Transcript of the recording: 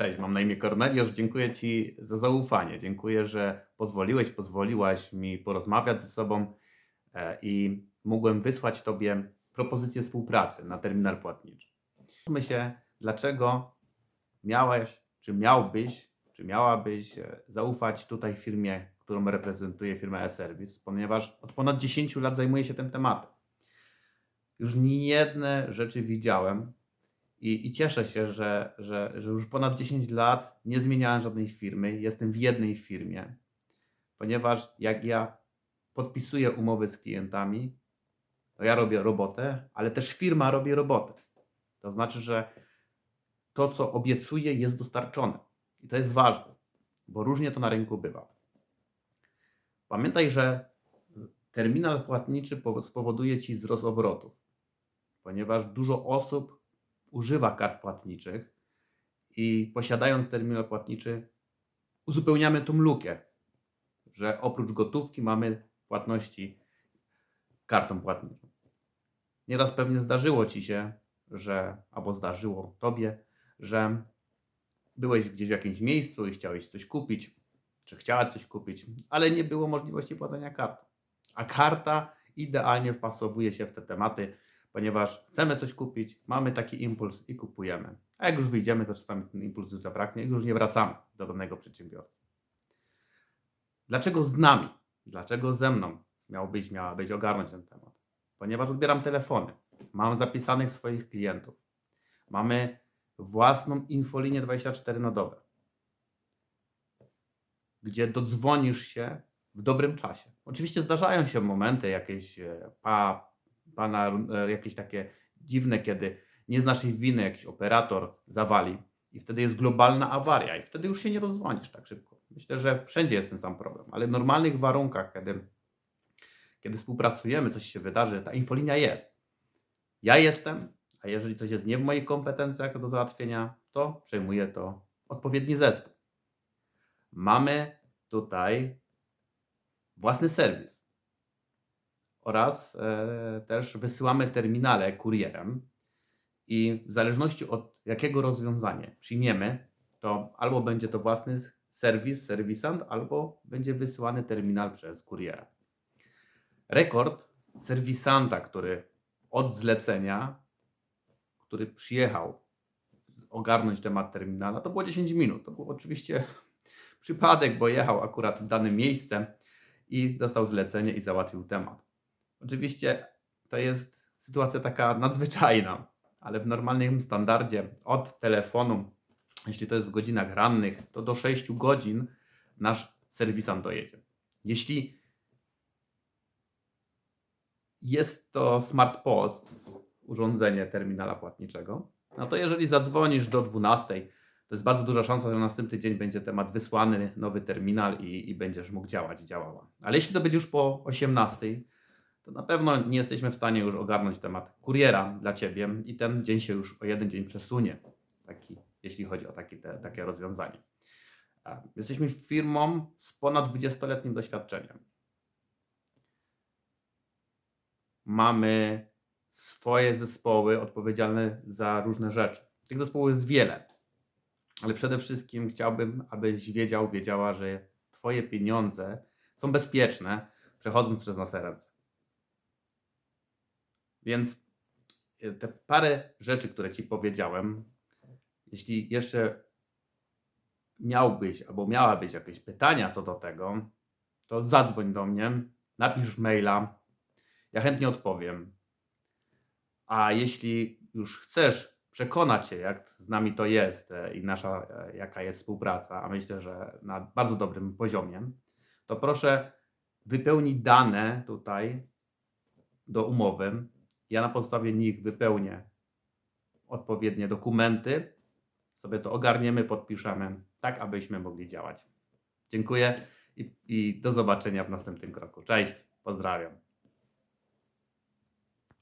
Cześć, mam na imię Korneliusz. Dziękuję Ci za zaufanie. Dziękuję, że pozwoliłeś, pozwoliłaś mi porozmawiać ze sobą e, i mogłem wysłać Tobie propozycję współpracy na terminal płatniczy. Mówmy się, dlaczego miałeś, czy miałbyś, czy miałabyś e, zaufać tutaj firmie, którą reprezentuję, firmę e-Service, ponieważ od ponad 10 lat zajmuję się tym tematem. Już niejedne rzeczy widziałem, i, I cieszę się, że, że, że już ponad 10 lat nie zmieniałem żadnej firmy. Jestem w jednej firmie, ponieważ jak ja podpisuję umowy z klientami, to ja robię robotę, ale też firma robi robotę. To znaczy, że to, co obiecuję, jest dostarczone. I to jest ważne, bo różnie to na rynku bywa. Pamiętaj, że terminal płatniczy powo- spowoduje ci wzrost obrotów, ponieważ dużo osób używa kart płatniczych i posiadając terminal płatniczy, uzupełniamy tą lukę, że oprócz gotówki mamy płatności kartą płatniczą. Nieraz pewnie zdarzyło ci się, że albo zdarzyło tobie, że byłeś gdzieś w jakimś miejscu i chciałeś coś kupić, czy chciałaś coś kupić, ale nie było możliwości płacenia kartą. A karta idealnie wpasowuje się w te tematy, ponieważ chcemy coś kupić, mamy taki impuls i kupujemy. A jak już wyjdziemy, to czasami ten impuls już zabraknie i już nie wracamy do danego przedsiębiorcy. Dlaczego z nami? Dlaczego ze mną miałbyś, miałabyś ogarnąć ten temat? Ponieważ odbieram telefony, mam zapisanych swoich klientów, mamy własną infolinię 24 na dobę, gdzie dodzwonisz się w dobrym czasie. Oczywiście zdarzają się momenty jakieś e, pa, pana e, jakieś takie dziwne, kiedy nie z naszej winy jakiś operator zawali i wtedy jest globalna awaria i wtedy już się nie rozdzwonisz tak szybko. Myślę, że wszędzie jest ten sam problem, ale w normalnych warunkach, kiedy, kiedy współpracujemy, coś się wydarzy, ta infolinia jest. Ja jestem, a jeżeli coś jest nie w moich kompetencjach do załatwienia, to przejmuje to odpowiedni zespół. Mamy tutaj własny serwis oraz e, też wysyłamy terminale kurierem i w zależności od jakiego rozwiązania przyjmiemy, to albo będzie to własny serwis, serwisant, albo będzie wysyłany terminal przez kuriera. Rekord serwisanta, który od zlecenia, który przyjechał ogarnąć temat terminala, to było 10 minut. To był oczywiście przypadek, bo jechał akurat w dane miejsce i dostał zlecenie i załatwił temat. Oczywiście to jest sytuacja taka nadzwyczajna, ale w normalnym standardzie od telefonu, jeśli to jest w godzinach rannych, to do 6 godzin nasz serwisant dojedzie. Jeśli jest to Smart Post, urządzenie terminala płatniczego, no to jeżeli zadzwonisz do 12, to jest bardzo duża szansa, że na następny dzień będzie temat wysłany, nowy terminal i, i będziesz mógł działać działała. Ale jeśli to będzie już po 18, to na pewno nie jesteśmy w stanie już ogarnąć temat kuriera dla Ciebie i ten dzień się już o jeden dzień przesunie, taki, jeśli chodzi o taki, te, takie rozwiązanie. Jesteśmy firmą z ponad 20-letnim doświadczeniem. Mamy swoje zespoły odpowiedzialne za różne rzeczy. Tych zespołów jest wiele, ale przede wszystkim chciałbym, abyś wiedział, wiedziała, że Twoje pieniądze są bezpieczne, przechodząc przez nasze ręce. Więc e, te parę rzeczy, które Ci powiedziałem, jeśli jeszcze miałbyś albo miałabyś jakieś pytania co do tego, to zadzwoń do mnie, napisz maila, ja chętnie odpowiem. A jeśli już chcesz przekonać się, jak z nami to jest e, i nasza, e, jaka jest współpraca, a myślę, że na bardzo dobrym poziomie, to proszę wypełnij dane tutaj do umowy. Ja na podstawie nich wypełnię odpowiednie dokumenty, sobie to ogarniemy, podpiszemy, tak abyśmy mogli działać. Dziękuję i, i do zobaczenia w następnym kroku. Cześć, pozdrawiam.